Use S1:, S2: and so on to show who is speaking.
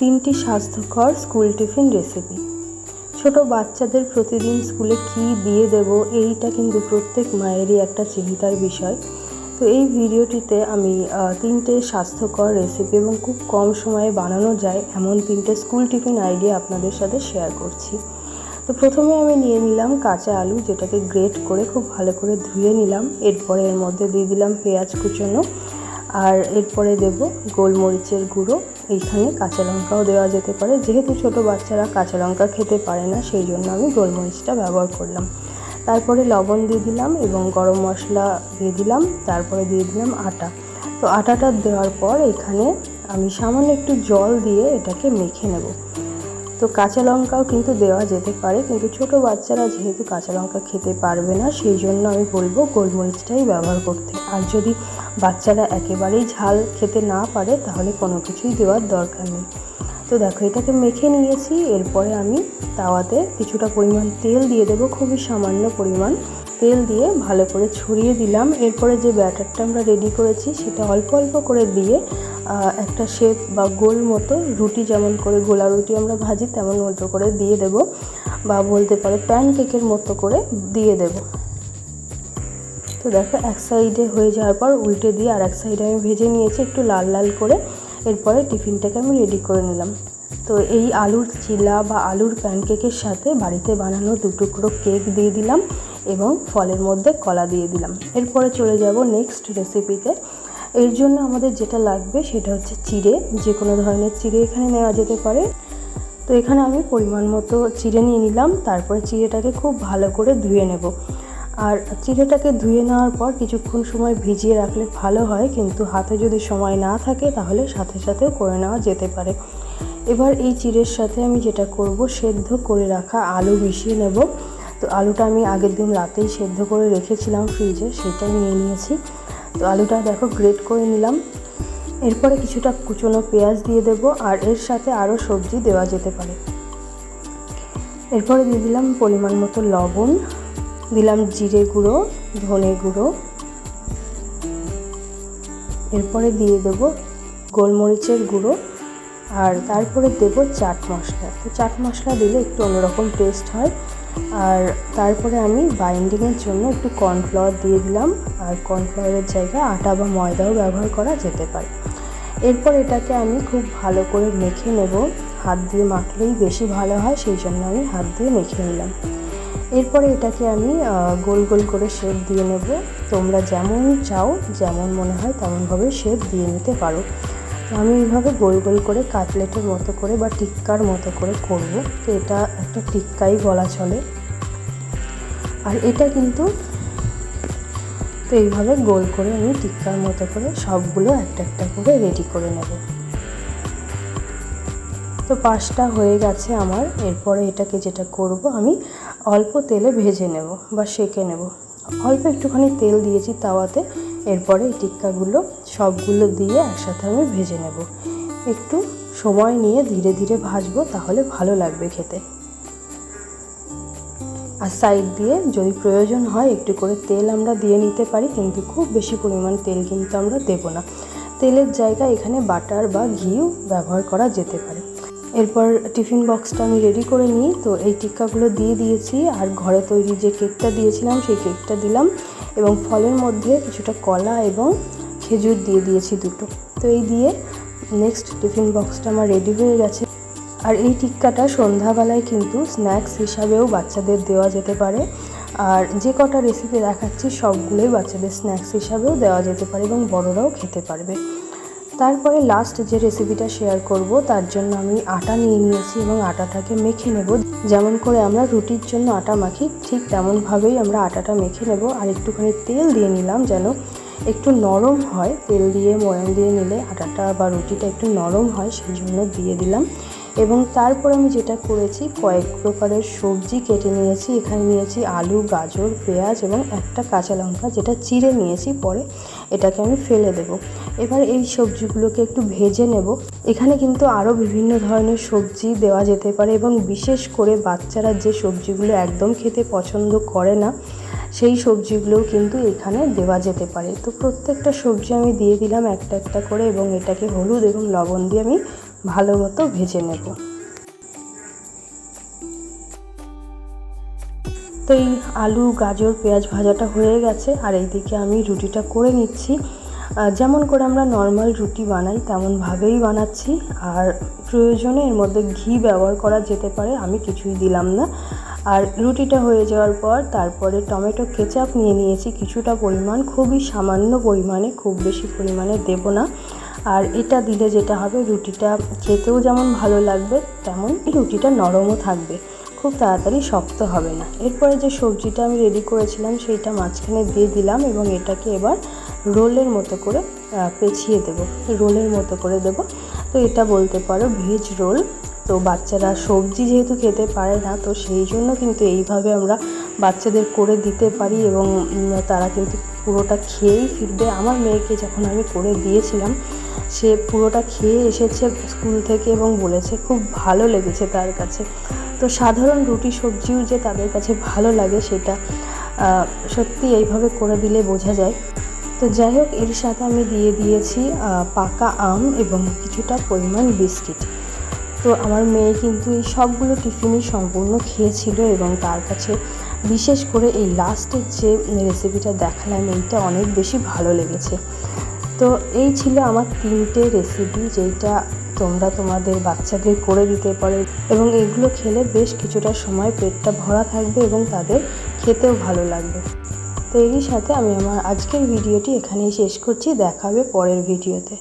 S1: তিনটি স্বাস্থ্যকর school tiffin recipe ছোট বাচ্চাদের প্রতিদিন স্কুলে কি দিয়ে দেব, এইটা কিন্তু প্রত্যেক মায়েরই একটা চিন্তার বিষয়। তো এই ভিডিওটিতে আমি তিনটে স্বাস্থ্যকর রেসিপি এবং খুব কম সময়ে বানানো যায় এমন তিনটে স্কুল টিফিন আইডিয়া আপনাদের সাথে শেয়ার করছি। তো প্রথমে আমি নিয়ে নিলাম কাঁচা আলু, যেটাকে গ্রেট করে খুব ভালো করে ধুয়ে নিলাম। এরপরে এর মধ্যে দিয়ে দিলাম পেঁয়াজ কুচোনো। আর এরপরে দেব গোলমরিচের গুঁড়ো। এইখানে কাঁচা লঙ্কাও দেওয়া যেতে পারে। যেহেতু ছোট বাচ্চারা কাঁচা লঙ্কা খেতে পারে না, সেই জন্য আমি গোলমরিচটা ব্যবহার করলাম। তারপরে লবণ দিয়ে দিলাম এবং গরম মশলা দিয়ে দিলাম। তারপরে দিয়ে দিলাম আটা। তো আটাটা দেওয়ার পর এখানে আমি সামান্য একটু জল দিয়ে এটাকে মেখে নেব। তো কাঁচা লঙ্কাও কিন্তু দেওয়া যেতে পারে, কিন্তু ছোট বাচ্চারা যেহেতু কাঁচা লঙ্কা খেতে পারবে না, সেই জন্য আমি বলব গোলমরিচটাই ব্যবহার করতে। আর যদি বাচ্চারা একেবারেই ঝাল খেতে না পারে, তাহলে কোনো কিছুই দেওয়ার দরকার নেই। তো দেখো, এটাকে মেখে নিয়েছি, এরপরে আমি তাওয়াতে কিছুটা পরিমাণ তেল দিয়ে দেবো, খুবই সামান্য পরিমাণ তেল দিয়ে ভালো করে ছড়িয়ে দিলাম। এরপরে যে ব্যাটারটা আমরা রেডি করেছি, সেটা অল্প অল্প করে দিয়ে একটা শেপ বা গোল মতো রুটি যেমন করে গোলা রুটি আমরা ভাজি, তেমন মতো করে দিয়ে দেব, বা বলতে পারে প্যান কেকের মতো করে দিয়ে দেব। তো দেখো, এক সাইডে হয়ে যাওয়ার পর উল্টে দিয়ে আর এক সাইডে আমি ভেজে নিয়েছি একটু লাল লাল করে। এরপরে টিফিনটাকে আমি রেডি করে নিলাম। তো এই আলুর চিলা বা আলুর প্যানকেকের সাথে বাড়িতে বানানো দু টুকরো কেক দিয়ে দিলাম এবং ফলের মধ্যে কলা দিয়ে দিলাম। এরপরে চলে যাব নেক্সট রেসিপিতে এর জন্য আমাদের যেটা লাগবে সেটা হচ্ছে চিড়ে। যে কোনো ধরনের চিড়ে এখানে নেওয়া যেতে পারে। তো এখানে আমি পরিমাণ মতো চিড়ে নিয়ে নিলাম। তারপরে চিড়েটাকে খুব ভালো করে ধুয়ে নেব। আর চিড়েটাকে ধুয়ে নেওয়ার পর কিছুক্ষণ সময় ভিজিয়ে রাখলে ভালো হয়, কিন্তু হাতে যদি সময় না থাকে তাহলে সাথে সাথেও করে নেওয়া যেতে পারে। এবার এই চিড়ের সাথে আমি যেটা করব, সেদ্ধ করে রাখা আলু মিশিয়ে নেব। তো আলুটা আমি আগের দিন রাতেই সেদ্ধ করে রেখেছিলাম ফ্রিজে সেটাই নিয়ে নিয়েছি। তো আলুটা দেখো গ্রেট করে নিলাম। এরপরে কিছুটা কুচনো পেঁয়াজ দিয়ে দেব আর এর সাথে আরও সবজি দেওয়া যেতে পারে। এরপরে দিয়ে দিলাম পরিমাণ মতো লবণ। দিলাম জিরে গুঁড়ো, ধনে গুঁড়ো। এরপরে দিয়ে দেব গোলমরিচের গুঁড়ো আর তারপরে দেব চাট মশলা। তো চাট মশলা দিলে একটু অন্যরকম টেস্ট হয়। আর তারপরে আমি বাইন্ডিংয়ের জন্য একটু কর্নফ্লাওয়ার দিয়ে দিলাম। আর কর্নফ্লাওয়ারের জায়গায় আটা বা ময়দাও ব্যবহার করা যেতে পারে। এরপর এটাকে আমি খুব ভালো করে মেখে নেব। হাত দিয়ে মাখলেই বেশি ভালো হয়, সেই জন্য আমি হাত দিয়ে মেখে নিলাম। এরপরে এটাকে আমি গোল গোল করে শেপ দিয়ে নেব। তোমরা যেমন চাও, যেমন মনে হয় তেমনভাবে শেপ দিয়ে নিতে পারো। আমি এইভাবে গোল গোল করে কাটলেটের মতো করে বা টিক্কার মতো করে করব। তো এটা একটা টিক্কাই বলা চলে। আর এটা কিন্তু, তো এইভাবে গোল করে আমি টিক্কার মতো করে সবগুলো একটা একটা করে রেডি করে নেব। তো পাঁচটা হয়ে গেছে আমার। এরপরে এটাকে যেটা করব আমি অল্প তেলে ভেজে নেব বা সেঁকে নেব। অল্প একটুখানি তেল দিয়েছি তাওয়াতে, এরপরে এই টিক্কাগুলো সবগুলো দিয়ে একসাথে আমি ভেজে নেব। একটু সময় নিয়ে ধীরে ধীরে ভাজবো, তাহলে ভালো লাগবে খেতে। আর সাইড দিয়ে যদি প্রয়োজন হয় একটু করে তেল আমরা দিয়ে নিতে পারি, কিন্তু খুব বেশি পরিমাণ তেল কিন্তু আমরা দেব না। তেলের জায়গায় এখানে বাটার বা ঘিও ব্যবহার করা যেতে পারে। এরপর টিফিন বক্সটা আমি রেডি করে নিই। তো এই টিক্কাগুলো দিয়ে দিয়েছি আর ঘরে তৈরি যে কেকটা দিয়েছিলাম, সেই কেকটা দিলাম এবং ফলের মধ্যে কিছুটা কলা এবং খেজুর দিয়ে দিয়েছি দুটো। তো এই দিয়ে নেক্সট টিফিন বক্সটা আমার রেডি হয়ে গেছে। আর এই টিক্কাটা সন্ধ্যাবেলায় কিন্তু স্ন্যাক্স হিসাবেও বাচ্চাদের দেওয়া যেতে পারে। আর যে কটা রেসিপি দেখাচ্ছি, সবগুলোই বাচ্চাদের স্ন্যাক্স হিসাবেও দেওয়া যেতে পারে এবং বড়রাও খেতে পারবে। তারপরে লাস্ট যে রেসিপিটা শেয়ার করব, তার জন্য আমি আটা নিয়ে নিয়েছি এবং আটাটাকে মেখে নেব। যেমন করে আমরা রুটির জন্য আটা মাখি, ঠিক তেমনভাবেই আমরা আটাটা মেখে নেব। আর একটুখানি তেল দিয়ে নিলাম যেন একটু নরম হয়। তেল দিয়ে ময়ান দিয়ে নিলে আটাটা বা রুটিটা একটু নরম হয়, সেই জন্য দিয়ে দিলাম। এবং তারপর আমি যেটা করেছি, কয়েক প্রকারের সবজি কেটে নিয়েছি। এখানে নিয়েছি আলু, গাজর, পেঁয়াজ এবং একটা কাঁচা লঙ্কা, যেটা চিড়ে নিয়েছি। পরে এটাকে আমি ফেলে দেব। এবার এই সবজিগুলোকে একটু ভেজে নেব। এখানে কিন্তু আরও বিভিন্ন ধরনের সবজি দেওয়া যেতে পারে এবং বিশেষ করে বাচ্চারা যে সবজিগুলো একদম খেতে পছন্দ করে না, সেই সবজিগুলোও কিন্তু এখানে দেওয়া যেতে পারে। তো প্রত্যেকটা সবজি আমি দিয়ে দিলাম একটা একটা করে এবং এটাকে হলুদ এবং লবণ দিয়ে আমি ভালো মতো ভেজে নেব। তো এই আলু, গাজর, পেঁয়াজ ভাজাটা হয়ে গেছে, আর এইদিকে আমি রুটিটা করে নিচ্ছি। যেমন করে আমরা নর্মাল রুটি বানাই তেমনভাবেই বানাচ্ছি। আর প্রয়োজনে এর মধ্যে ঘি ব্যবহার করা যেতে পারে, আমি কিছুই দিলাম না। আর রুটিটা হয়ে যাওয়ার পর তারপরে টমেটো কেচাপ নিয়ে নিয়েছি, কিছুটা পরিমাণ, খুবই সামান্য পরিমাণে, খুব বেশি পরিমাণে দেব না। আর এটা দিলে যেটা হবে, রুটিটা খেতেও যেমন ভালো লাগবে, তেমন রুটিটা নরমও থাকবে। খুব তাড়াতাড়ি শক্ত হবে না। এরপরে যে সবজিটা আমি রেডি করেছিলাম, সেইটা মাঝখানে দিয়ে দিলাম এবং এটাকে এবার রোলের মতো করে পেঁচিয়ে দেবো। রোলের মতো করে দেবো। তো এটা বলতে পারো ভেজ রোল। তো বাচ্চারা সবজি যেহেতু খেতে পারে না, তো সেই জন্য কিন্তু এইভাবে আমরা বাচ্চাদের করে দিতে পারি এবং তারা কিন্তু পুরোটা খেয়েই ফিরবে। আমার মেয়েকে যখন আমি করে দিয়েছিলাম, সে পুরোটা খেয়ে এসেছে স্কুল থেকে এবং বলেছে, খুব ভালো লেগেছে তার কাছে। তো সাধারণ রুটি সবজিও যে তাদের কাছে ভালো লাগে সেটা সত্যি এইভাবে করে দিলে বোঝা যায়। তো যাই হোক, এর সাথে আমি দিয়ে দিয়েছি পাকা আম এবং কিছুটা পরিমাণ বিস্কিট। তো আমার মেয়ে কিন্তু এই সবগুলো টিফিনই সম্পূর্ণ খেয়েছিল এবং তার কাছে বিশেষ করে এই লাস্টের যে রেসিপিটা দেখালাম, এইটা অনেক বেশি ভালো লেগেছে। তো এই ছিল আমার তিনটে রেসিপি যেটা তোমরা তোমাদের বাচ্চাদের করে দিতে পারো এবং এগুলো খেলে বেশ কিছুটা সময় পেটটা ভরা থাকবে এবং তাদের খেতেও ভালো লাগবে। তো এরই সাথে আমি আমার আজকের ভিডিওটি এখানেই শেষ করছি, দেখা হবে পরের ভিডিওতে।